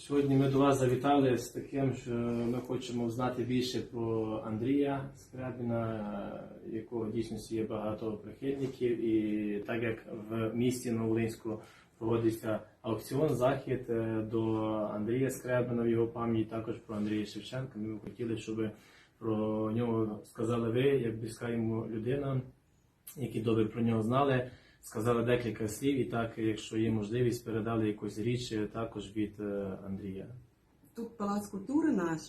Сьогодні ми до вас завітали з таким, що ми хочемо знати більше про Андрія Скрябіна, якого в дійсності є багато прихильників. І так як в місті Новолинську проводиться аукціон, захід е, до Андрія Скрябіна в його пам'ять, також про Андрія Шевченка. Ми б хотіли, щоб про нього сказали ви, як близька йому людина, які добре про нього знали. Сказали декілька слів, і так, якщо є можливість, передали якусь річ також від е, Андрія. Тут палац культури наш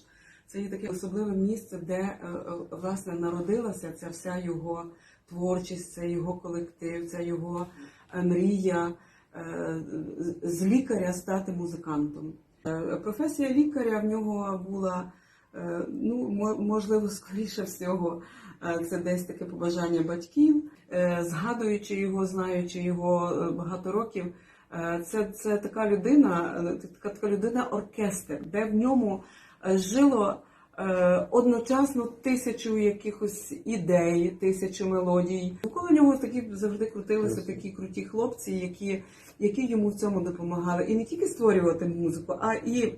це є таке особливе місце, де е, е, власне народилася ця вся його творчість, це його колектив, це його мрія з- лікаря стати музикантом. Професія лікаря в нього була, ну можливо, скоріше всього, це десь таке побажання батьків. Е, Згадуючи його, знаючи його е, багато років, Е, Це, це така людина, така, така людина оркестр, де в ньому жило одночасно тисячу якихось ідей, тисячу мелодій. Навколо нього такі завжди крутилися такі круті хлопці, які, які йому в цьому допомагали. І не тільки створювати музику, а і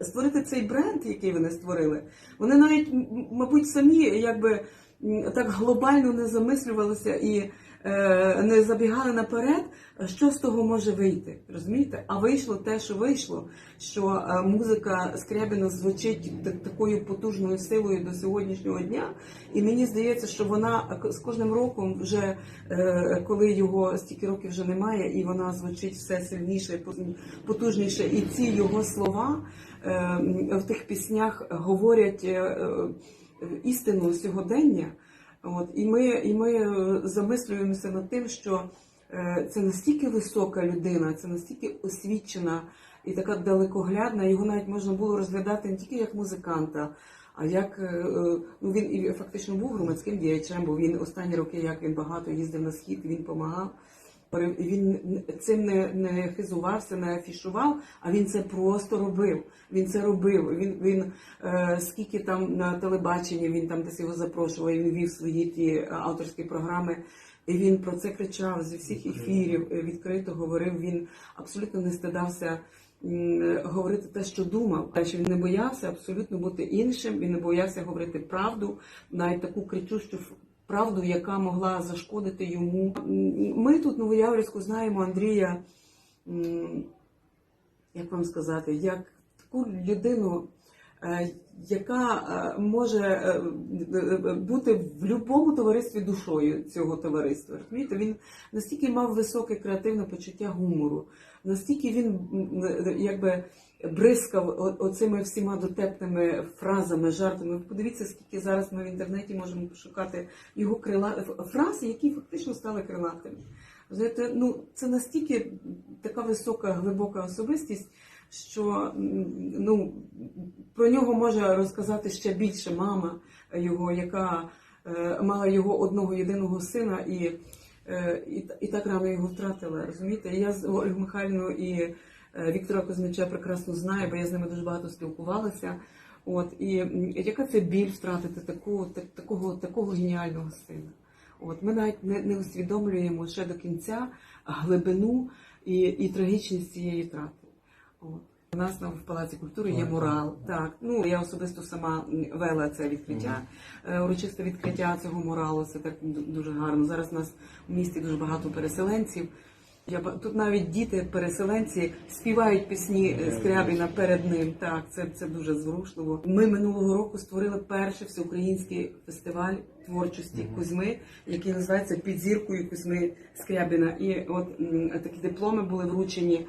створити цей бренд, який вони створили. Вони навіть, мабуть, самі якби так глобально не замислювалися і е, не забігали наперед, що з того може вийти. Розумієте? А вийшло те, що вийшло, що е, музика Скрябіна звучить такою потужною силою до сьогоднішнього дня. І мені здається, що вона е, з кожним роком, вже е, коли його стільки років вже немає, і вона звучить все сильніше, потужніше. І ці його слова е, в тих піснях говорять е, е, істину сьогодення. От, і ми, і ми е, замислюємося над тим, що е, це настільки висока людина, це настільки освічена і така далекоглядна, його навіть можна було розглядати не тільки як музиканта, а як е, ну він і фактично був громадським діячем, бо він останні роки, як він багато їздив на схід, він допомагав. Він цим не, не хизувався, не афішував, а він це просто робив. Він це робив. Він він е, скільки там на телебаченні він там десь його запрошував, він вів свої ті е, авторські програми. І він про це кричав зі всіх ефірів, е, відкрито говорив. Він абсолютно не стидався е, говорити те, що думав. Що він не боявся абсолютно бути іншим. Він не боявся говорити правду, навіть таку кричущу правду, яка могла зашкодити йому. Ми тут Новояврівську знаємо Андрія, як вам сказати, як таку людину. Е, Яка е, може е, бути в будь-якому товаристві душою цього товариства? Розумієте? Він настільки мав високе креативне почуття гумору, настільки він якби бризкав оцими всіма дотепними фразами, жартами. Подивіться, скільки зараз ми в інтернеті можемо пошукати його крила фраз, які фактично стали крилатими. Знаєте, ну це настільки така висока, глибока особистість, що ну, про нього може розказати ще більше мама його, яка е, мала його одного єдиного сина і, е, і, і так рано його втратила. Розумієте? Я з Ольгою Михайлівною і е, Віктора Кузьмича прекрасно знаю, бо я з ними дуже багато спілкувалася. От і яка це біль втратити таку, так, такого, такого геніального сина? От ми навіть не, не усвідомлюємо ще до кінця глибину і, і трагічність цієї втрати. У нас на- в Палаці культури є мурал. Так, ну я особисто сама вела це відкриття, е, урочисте відкриття цього муралу. Це так дуже гарно. Зараз у нас в місті дуже багато переселенців. Я тут навіть діти, переселенці, співають пісні е, Скрябіна перед ним. Так, це, це дуже зворушливо. Ми минулого року створили перший всеукраїнський фестиваль творчості Кузьми, який називається Під зіркою Кузьми Скрябіна. І от такі дипломи були вручені